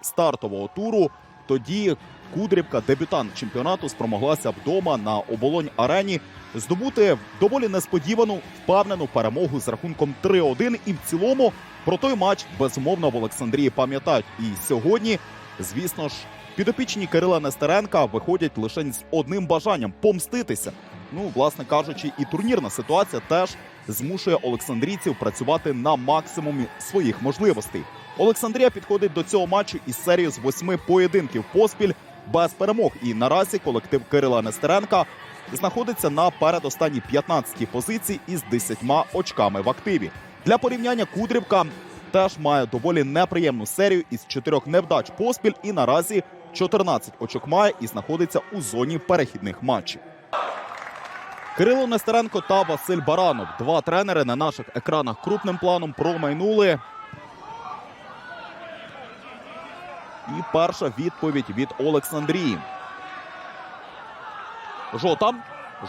стартового туру. Тоді Кудрівка, дебютант чемпіонату, спромоглася вдома на оболонь арені здобути доволі несподівану впевнену перемогу з рахунком 3-1. І в цілому про той матч безумовно в Олександрії пам'ятають. І сьогодні, звісно ж, підопічні Кирила Нестеренка виходять лише з одним бажанням помститися. Ну, власне кажучи, і турнірна ситуація теж змушує олександрійців працювати на максимумі своїх можливостей. Олександрія підходить до цього матчу із серією з восьми поєдинків поспіль без перемог. І наразі колектив Кирила Нестеренка знаходиться на передостанній 15-й позиції із 10 очками в активі. Для порівняння Кудрівка теж має доволі неприємну серію із чотирьох невдач поспіль і наразі 14 очок має і знаходиться у зоні перехідних матчів. Кирило Нестеренко та Василь Баранов. Два тренери на наших екранах крупним планом промайнули. І перша відповідь від Олександрії. Жота.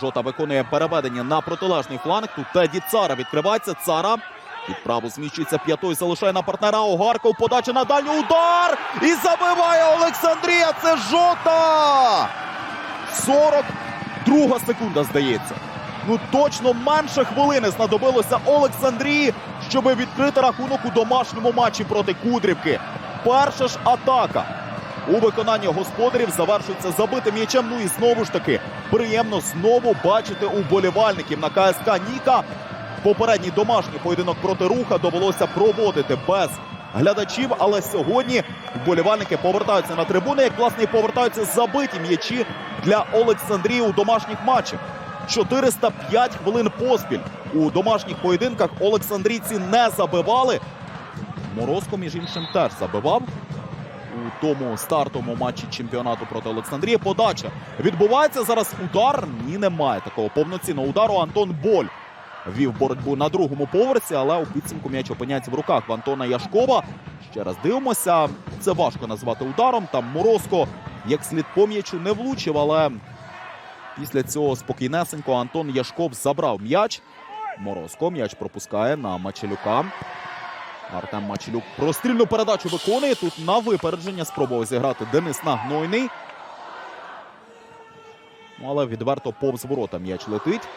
Жота виконує переведення на протилежний фланг. Тут Теді Цара відкривається. Цара. Під праву зміщується п'ятою, залишає на партнера Огарков. Подача на дальній удар. І забиває Олександрія. Це Жота. 42 секунда, здається. Ну точно менше хвилини знадобилося Олександрії, щоб відкрити рахунок у домашньому матчі проти Кудрівки. Перша ж атака у виконанні господарів завершується забитим м'ячем. Ну і знову ж таки приємно знову бачити уболівальників на КСК Ніка. Попередній домашній поєдинок проти руха довелося проводити без глядачів. Але сьогодні вболівальники повертаються на трибуни, як власне повертаються забиті м'ячі для Олександрії у домашніх матчах. 405 хвилин поспіль у домашніх поєдинках Олександрійці не забивали. Морозко, між іншим, теж забивав у тому стартовому матчі чемпіонату проти Олександрії. Подача відбувається зараз. Удар ні, немає такого повноцінного удару. Антон Боль вів боротьбу на другому поверсі, але у підсумку м'яч опиняється в руках в Антона Яшкова. Ще раз дивимося. Це важко назвати ударом. Там Морозко як слід по м'ячу не влучив, але після цього спокійнесенько Антон Яшков забрав м'яч. Морозко м'яч пропускає на Мачелюка. Артем Мачелюк прострільну передачу виконує. Тут на випередження спробував зіграти Денис Нагнойний. Ну, але відверто повз ворота м'яч летить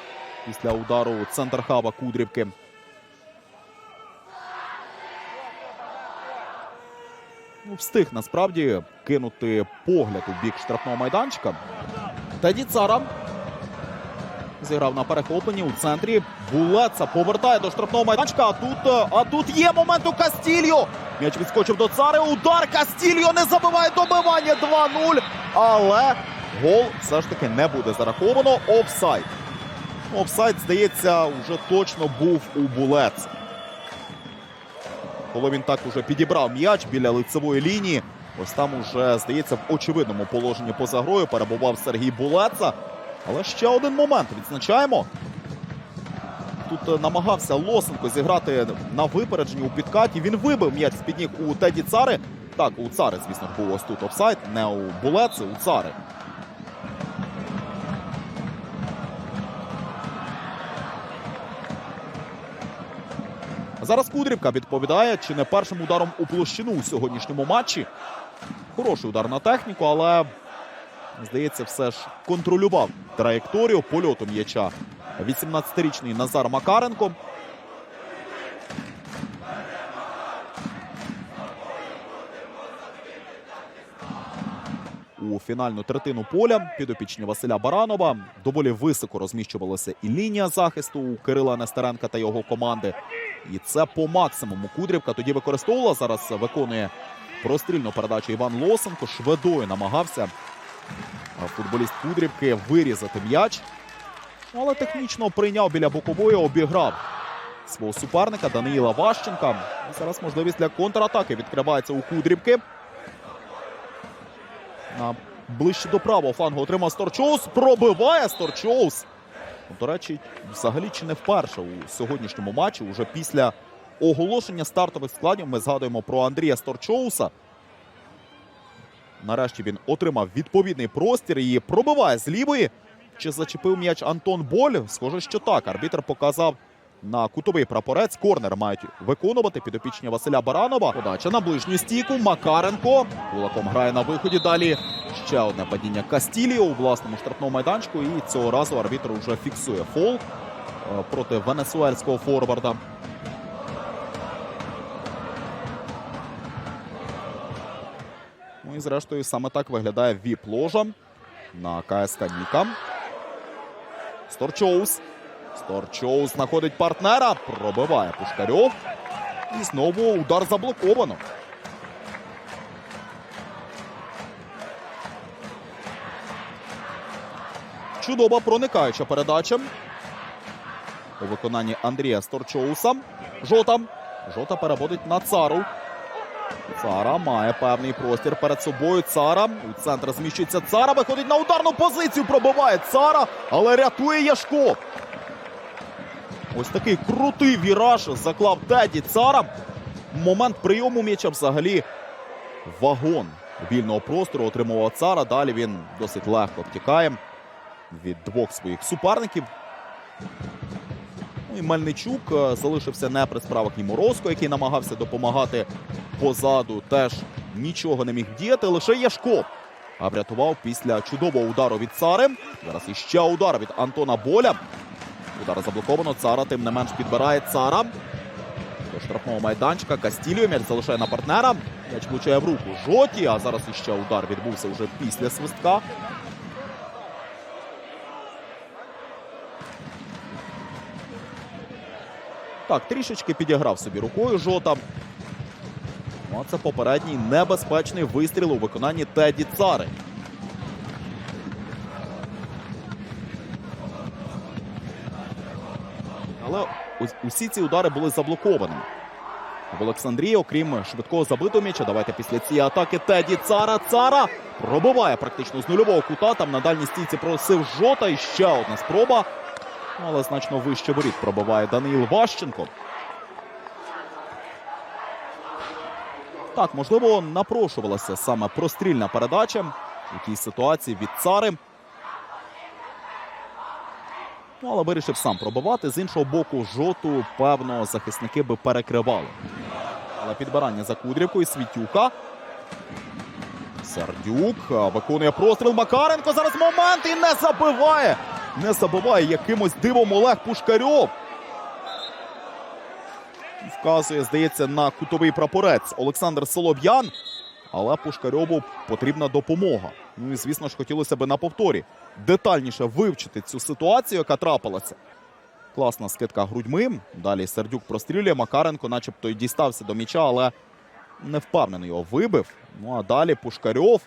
після удару центр хава Кудрівки. Ну, встиг насправді кинути погляд у бік штрафного майданчика. Теді Цара зіграв на перехопленні у центрі. Булеца повертає до штрафного майданчика. А тут, а тут є момент у Кастільо. М'яч відскочив до цари. Удар Кастільо не забиває добивання 2-0. Але гол все ж таки не буде зараховано. Офсайд. Офсайд, здається, вже точно був у Булеца. Коли він так уже підібрав м'яч біля лицевої лінії. Ось там уже, здається, в очевидному положенні поза грою перебував Сергій Булеца. Але ще один момент відзначаємо. Тут е, намагався Лосенко зіграти на випередженні у підкаті. Він вибив м'яч з-під ніг у Теді Цари. Так, у Цари, звісно був ось тут офсайд, не у Булеці, у Цари. Зараз Кудрівка відповідає, чи не першим ударом у площину у сьогоднішньому матчі. Хороший удар на техніку, але здається, все ж контролював траєкторію польоту м'яча. 18-річний Назар Макаренко. У фінальну третину поля підопічні Василя Баранова доволі високо розміщувалася і лінія захисту у Кирила Нестеренка та його команди. І це по максимуму Кудрівка тоді використовувала. Зараз виконує прострільну передачу Іван Лосенко. Шведою намагався футболіст Кудрівки вирізати м'яч. Але технічно прийняв біля бокової, обіграв свого суперника Даниїла Ващенка. І зараз можливість для контратаки відкривається у Кудрівки. Ближче до правого флангу отримав Сторчоус. Пробиває Сторчоус. До речі, взагалі чи не вперше у сьогоднішньому матчі. Уже після оголошення стартових складів ми згадуємо про Андрія Сторчоуса. Нарешті він отримав відповідний простір і пробиває з лівої. Чи зачепив м'яч Антон Боль? Схоже, що так. Арбітр показав на кутовий прапорець. Корнер мають виконувати підопічні Василя Баранова. Подача на ближню стійку. Макаренко кулаком грає на виході. Далі ще одне падіння Кастіліо у власному штрафному майданчику. І цього разу арбітр вже фіксує фол е, проти венесуельського форварда. Ну і зрештою саме так виглядає віп-ложа на КСК Ніка. Сторчоус. Сторчоус знаходить партнера. Пробиває Пушкарьов. І знову удар заблоковано. Чудова проникаюча передача. У виконанні Андрія Сторчоуса. Жота. Жота переводить на цару. Цара має певний простір перед собою. Цара. У центр зміщується Цара. Виходить на ударну позицію. Пробиває Цара, але рятує Яшко. Ось такий крутий віраж заклав Теді Цара. Момент прийому м'яча взагалі вагон вільного простору отримував Цара. Далі він досить легко втікає від двох своїх суперників. Ну і Мельничук е, залишився не при справах і Морозко, який намагався допомагати позаду. Теж нічого не міг діяти. Лише Яшко а врятував після чудового удару від Цари. Зараз іще удар від Антона Боля. Удар заблоковано. Цара тим не менш підбирає Цара. До штрафного майданчика. Кастіліо м'яч залишає на партнера. М'яч влучає в руку Жоті. А зараз іще удар відбувся вже після свистка. Так, трішечки підіграв собі рукою Жота. Ну, а це попередній небезпечний вистріл у виконанні Теді Цари. Але усі ці удари були заблокованими. В Олександрії, окрім швидкого забитого м'яча, давайте після цієї атаки Теді Цара. Цара пробиває практично з нульового кута. Там на дальній стійці просив жота. І ще одна спроба. Але значно вище воріт пробиває Даниїл Ващенко. Так, можливо, напрошувалася саме прострільна передача в якійсь ситуації від цари. Ну, але вирішив сам пробивати. З іншого боку, жоту, певно, захисники би перекривали. Але підбирання за Кудрівкою Світюка. Сердюк виконує простріл Макаренко. Зараз момент і не забиває. Не забиває якимось дивом Олег Пушкарьов. Вказує, здається, на кутовий прапорець Олександр Солов'ян. Але Пушкарьову потрібна допомога. Ну і звісно ж, хотілося б на повторі детальніше вивчити цю ситуацію, яка трапилася. Класна скидка грудьми. Далі Сердюк прострілює. Макаренко, начебто, й дістався до м'яча, але не впевнено його вибив. Ну а далі Пушкарьов.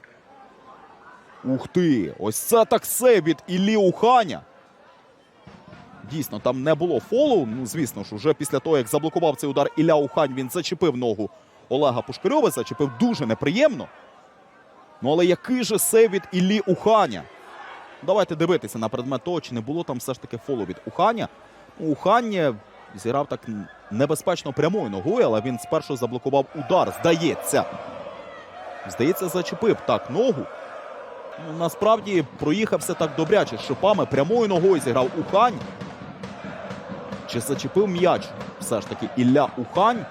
Ух ти! Ось це так сейв від Іллі Уханя. Дійсно, там не було фолу. Ну, звісно ж, уже після того, як заблокував цей удар Ілля Ухань, він зачепив ногу Олега Пушкарьова, зачепив дуже неприємно. Ну, але який же сейв від Іллі Уханя? Давайте дивитися на предмет того, чи не було там все ж таки фолу від Уханя. Ну, Ухань зіграв так небезпечно прямою ногою, але він спершу заблокував удар. Здається. Здається, зачепив так ногу. Ну, насправді проїхався так добряче шипами. Прямою ногою зіграв Ухань. Чи зачепив м'яч? Все ж таки Ілля Ухань.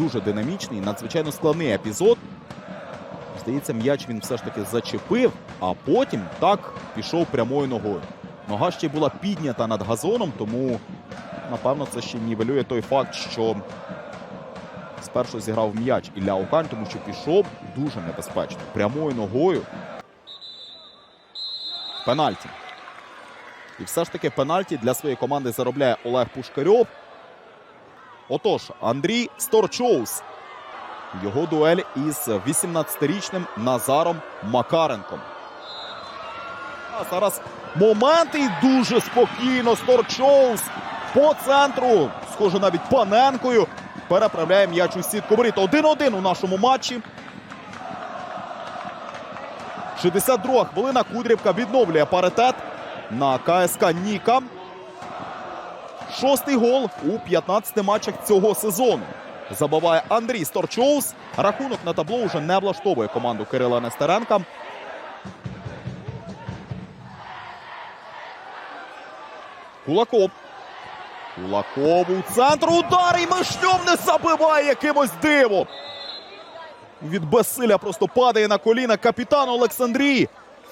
Дуже динамічний, надзвичайно складний епізод. Здається, м'яч він все ж таки зачепив, а потім так пішов прямою ногою. Нога ще була піднята над газоном, тому напевно це ще нівелює той факт, що спершу зіграв м'яч Ілля Ухань, тому що пішов дуже небезпечно. Прямою ногою. Пенальті. І все ж таки пенальті для своєї команди заробляє Олег Пушкарьов. Отож, Андрій Сторчоус. Його дуель із 18-річним Назаром Макаренком. А зараз момент і дуже спокійно Сторчоус по центру. Схоже, навіть Паненкою. Переправляє м'яч у сітку воріт. 1-1 у нашому матчі. 62 хвилина. Кудрівка відновлює паритет на КСК Ніка. Шостий гол у 15 матчах цього сезону. Забиває Андрій Сторчоус. Рахунок на табло вже не влаштовує команду Кирила Нестеренка. Кулаков. Кулаков у центр. Удар і Мишньов не забиває якимось дивом. Від безсилля просто падає на коліна капітан Олександрії.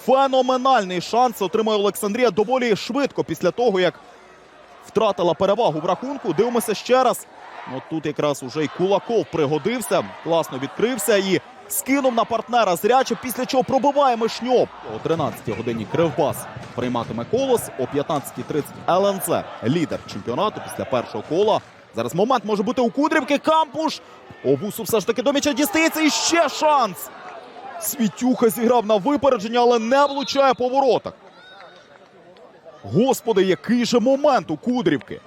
Феноменальний шанс отримує Олександрія доволі швидко після того, як втратила перевагу в рахунку. Дивимося ще раз. Ну тут якраз уже й Кулаков пригодився, класно відкрився і скинув на партнера зряче, після чого пробиває Мишньов. О 13-й годині Кривбас прийматиме колос. О 15.30 ЛНЦ, лідер чемпіонату після першого кола. Зараз момент може бути у Кудрівки. Кампуш. Овусу все ж таки до м'яча дістається. І ще шанс. Світюха зіграв на випередження, але не влучає по воротах. Господи, який же момент у Кудрівки.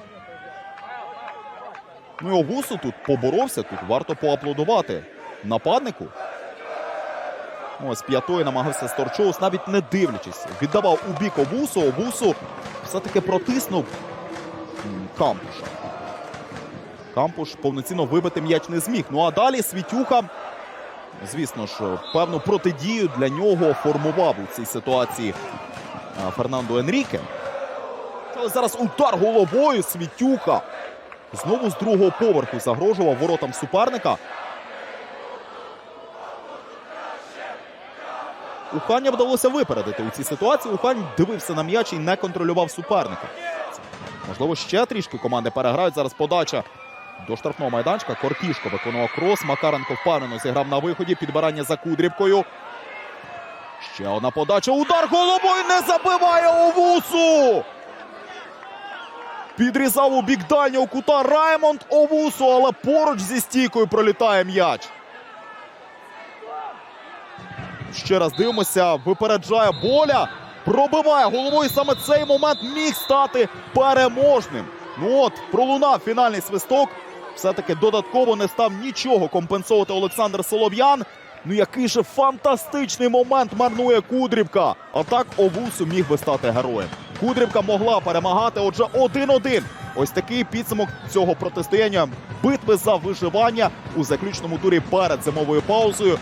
Ну і Овусу тут поборовся, тут варто поаплодувати нападнику. Ось п'ятої намагався Сторчоус, навіть не дивлячись. Віддавав у бік Овусу. Овусу все-таки протиснув Кампуша. Кампуш повноцінно вибити м'яч не зміг. Ну а далі Світюха, звісно ж, певну протидію для нього формував у цій ситуації а, Фернандо Енріке. Зараз удар головою Світюха. Знову з другого поверху загрожував воротам суперника. Уханя вдалося випередити у цій ситуації. Ухань дивився на м'яч і не контролював суперника. Можливо, ще трішки команди переграють. Зараз подача до штрафного майданчика. Коркішко виконував крос. Макаренко впевнено зіграв на виході. Підбирання за Кудрівкою. Ще одна подача. Удар головою не забиває Овусу. Підрізав у бік дальнього кута Раймонд Овусу, але поруч зі стійкою пролітає м'яч. Ще раз дивимося, випереджає боля, пробиває головою. Саме цей момент міг стати переможним. Ну от, пролунав фінальний свисток. Все-таки додатково не став нічого компенсувати Олександр Солов'ян. Ну який же фантастичний момент марнує Кудрівка. А так Овусу міг би стати героєм. Кудрівка могла перемагати. Отже, 1-1. Ось такий підсумок цього протистояння битви за виживання у заключному турі перед зимовою паузою.